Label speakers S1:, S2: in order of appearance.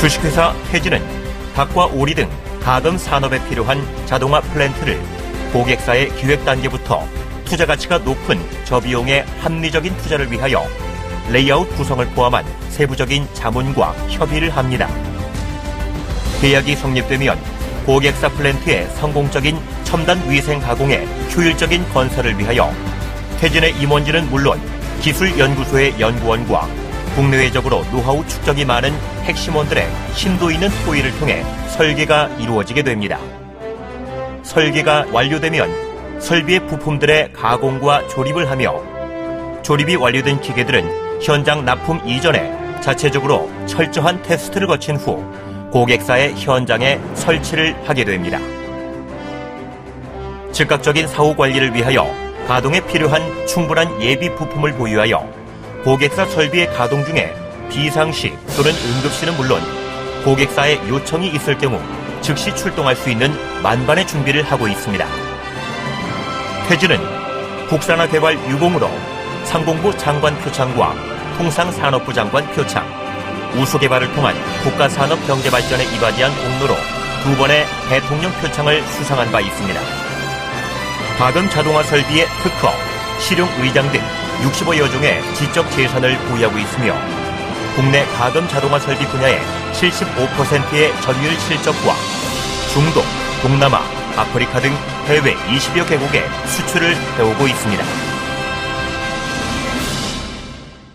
S1: 주식회사 태진은 닭과 오리 등 가금 산업에 필요한 자동화 플랜트를 고객사의 기획 단계부터 투자 가치가 높은 저비용의 합리적인 투자를 위하여 레이아웃 구성을 포함한 세부적인 자문과 협의를 합니다. 계약이 성립되면 고객사 플랜트의 성공적인 첨단 위생 가공의 효율적인 건설을 위하여 태진의 임원진은 물론 기술연구소의 연구원과 국내외적으로 노하우 축적이 많은 핵심원들의 심도 있는 토의를 통해 설계가 이루어지게 됩니다. 설계가 완료되면 설비의 부품들의 가공과 조립을 하며 조립이 완료된 기계들은 현장 납품 이전에 자체적으로 철저한 테스트를 거친 후 고객사의 현장에 설치를 하게 됩니다. 즉각적인 사후 관리를 위하여 가동에 필요한 충분한 예비 부품을 보유하여 고객사 설비의 가동 중에 비상시 또는 응급시는 물론 고객사의 요청이 있을 경우 즉시 출동할 수 있는 만반의 준비를 하고 있습니다. 태진은 국산화 개발 유공으로 상공부 장관 표창과 통상산업부 장관 표창, 우수 개발을 통한 국가산업 경제 발전에 이바지한 공로로 두 번의 대통령 표창을 수상한 바 있습니다. 가금 자동화 설비의 특허, 실용 의장 등 65여 종의 지적 재산을 보유하고 있으며 국내 가금 자동화 설비 분야의 75%의 점유율 실적과 중동, 동남아, 아프리카 등 해외 20여 개국에 수출을 해오고 있습니다.